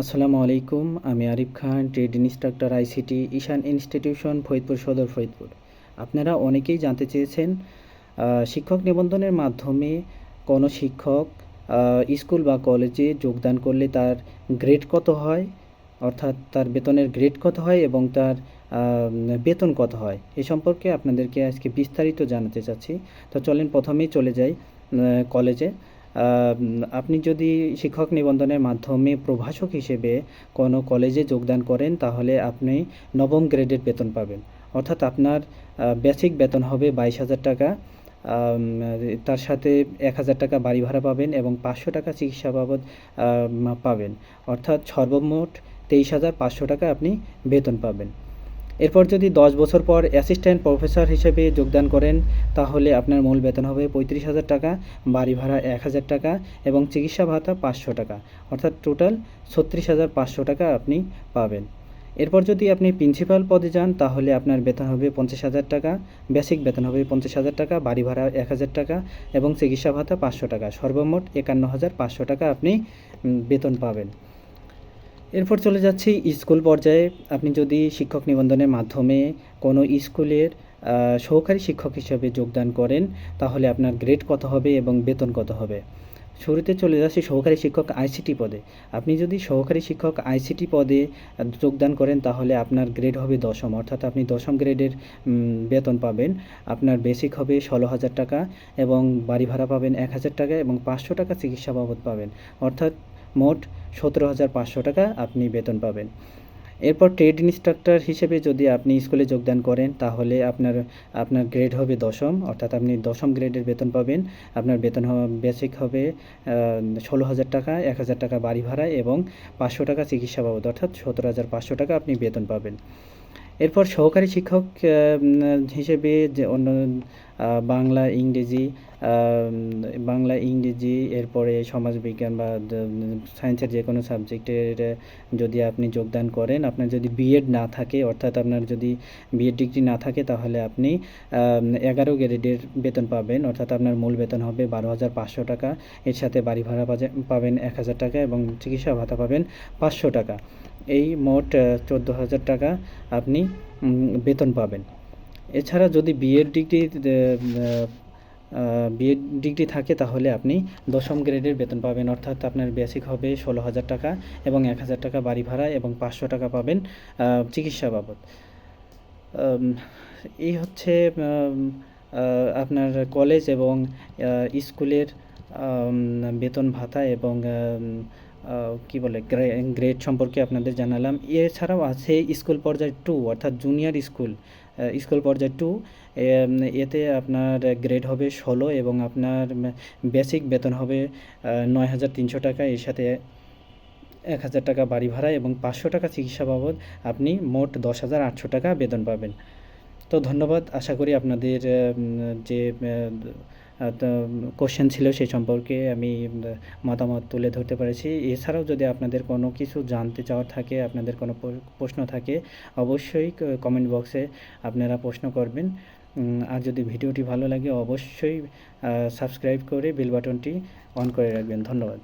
আসসালামু আলাইকুম, আমি Arif Khan, trade instructor ICT, Ishan institution, Faridpur Sadar Faridpur. আপনারা অনেকেই জানতে চেয়েছেন শিক্ষক নিবন্ধনের মাধ্যমে কোনো শিক্ষক স্কুল বা কলেজে যোগদান করলে তার গ্রেড কত হয়, অর্থাৎ তার বেতনের গ্রেড কত হয় এবং তার বেতন কত হয়, এ সম্পর্কে আপনাদেরকে আজকে বিস্তারিত জানাতে চাচ্ছি। তো চলেন প্রথমেই চলে যাই কলেজে। আপনি যদি শিক্ষক নিবন্ধনের মাধ্যমে প্রভাষক হিসেবে কোনো কলেজে যোগদান করেন, তাহলে আপনি নবম গ্রেডের বেতন পাবেন। অর্থাৎ আপনার বেসিক বেতন হবে বাইশ হাজার টাকা। তার সাথে এক হাজার টাকা বাড়ি ভাড়া পাবেন এবং পাঁচশো টাকা চিকিৎসা বাবদ পাবেন। অর্থাৎ সর্বমোট তেইশ হাজার পাঁচশো টাকা আপনি বেতন পাবেন। এরপর যদি দশ বছর পর অ্যাসিস্ট্যান্ট প্রফেসর হিসেবে যোগদান করেন, তাহলে আপনার মূল বেতন হবে পঁয়ত্রিশ হাজার টাকা, বাড়ি ভাড়া এক হাজার টাকা এবং চিকিৎসা ভাতা পাঁচশো টাকা। অর্থাৎ টোটাল ছত্রিশ হাজার পাঁচশো টাকা আপনি পাবেন। এরপর যদি আপনি প্রিন্সিপাল পদে যান, তাহলে আপনার বেতন হবে পঞ্চাশ হাজার টাকা, বেসিক বেতন হবে পঞ্চাশ হাজার টাকা, বাড়ি ভাড়া এক হাজার টাকা এবং চিকিৎসা ভাতা পাঁচশো টাকা। সর্বমোট একান্ন হাজার পাঁচশো টাকা আপনি বেতন পাবেন। এরপর চলে যাচ্ছি স্কুল পর্যায়ে। আপনি যদি শিক্ষক নিবন্ধনের মাধ্যমে কোনো স্কুলের সহকারী শিক্ষক হিসেবে যোগদান করেন, তাহলে আপনার গ্রেড কত হবে এবং বেতন কত হবে? শুরুতে চলে যাচ্ছি সহকারী শিক্ষক আইসিটি পদে। আপনি যদি সহকারী শিক্ষক আইসিটি পদে যোগদান করেন, তাহলে আপনার গ্রেড হবে দশম। অর্থাৎ আপনি দশম গ্রেডের বেতন পাবেন। আপনার বেসিক হবে ষোলো হাজার টাকা এবং বাড়ি ভাড়া পাবেন এক হাজার টাকা এবং পাঁচশো টাকা চিকিৎসা বাবদ পাবেন। অর্থাৎ মোট সতেরো হাজার পাঁচশো টাকা আপনি বেতন পাবেন। এরপর ট্রেড ইনস্ট্রাক্টর হিসেবে যদি আপনি স্কুলে যোগদান করেন, তাহলে আপনার আপনার গ্রেড হবে দশম, অর্থাৎ আপনি দশম গ্রেডের বেতন পাবেন। আপনার বেতন বেসিক হবে ষোলো হাজার টাকা, এক হাজার টাকা বাড়ি ভাড়া এবং পাঁচশো টাকা চিকিৎসা বাবদ, অর্থাৎ সতেরো হাজার পাঁচশো টাকা আপনি বেতন পাবেন। এরপর সহকারী শিক্ষক হিসেবে যে অন্য বাংলা, ইংরেজি বাংলা, ইংরেজি, এরপরে সমাজবিজ্ঞান বা সায়েন্সের যে কোনো সাবজেক্টের যদি আপনি যোগদান করেন, আপনার যদি বিএড না থাকে, অর্থাৎ আপনার যদি বিএড ডিগ্রি না থাকে, তাহলে আপনি এগারো গ্রেডের বেতন পাবেন, অর্থাৎ আপনার মূল বেতন হবে বারো হাজার পাঁচশো টাকা। এর সাথে বাড়ি ভাড়া পাবেন এক হাজার টাকা এবং চিকিৎসা ভাতা পাবেন পাঁচশো টাকা। এই মোট চোদ্দ হাজার টাকা আপনি বেতন পাবেন। এছাড়া যদি বিএড ডিগ্রি বিএড ডিগ্রি থাকে তাহলে আপনি দশম গ্রেডের বেতন পাবেন। অর্থাৎ আপনার বেসিক হবে ষোলো হাজার টাকা এবং এক হাজার টাকা বাড়ি ভাড়া এবং পাঁচশো টাকা পাবেন চিকিৎসা বাবদ। এই হচ্ছে আপনার কলেজ এবং স্কুলের বেতন ভাতা এবং কি বলে গ্রেড সম্পর্কে আপনাদের জানালাম। এছাড়াও আছে স্কুল পর্যায়ে টু অর্থাৎ জুনিয়র স্কুল স্কুল পর্যায়ে টু এতে আপনার গ্রেড হবে ষোলো এবং আপনার বেসিক বেতন হবে নয় হাজার তিনশো টাকা। এর সাথে এক হাজার টাকা বাড়ি ভাড়া এবং পাঁচশো টাকা চিকিৎসা বাবদ আপনি মোট দশ হাজার আটশো টাকা বেতন পাবেন। তো ধন্যবাদ। আশা করি আপনাদের যে কোশ্চেন ছিল সেই সম্পর্কে আমি মতামত তুলে ধরতে পেরেছি। এছাড়াও যদি আপনাদের কোনো কিছু জানতে চাওয়ার থাকে, আপনাদের কোনো প্রশ্ন থাকে, অবশ্যই কমেন্ট বক্সে আপনারা প্রশ্ন করবেন। আর যদি ভিডিওটি ভালো লাগে, অবশ্যই সাবস্ক্রাইব করে বেল বাটনটি অন করে রাখবেন। ধন্যবাদ।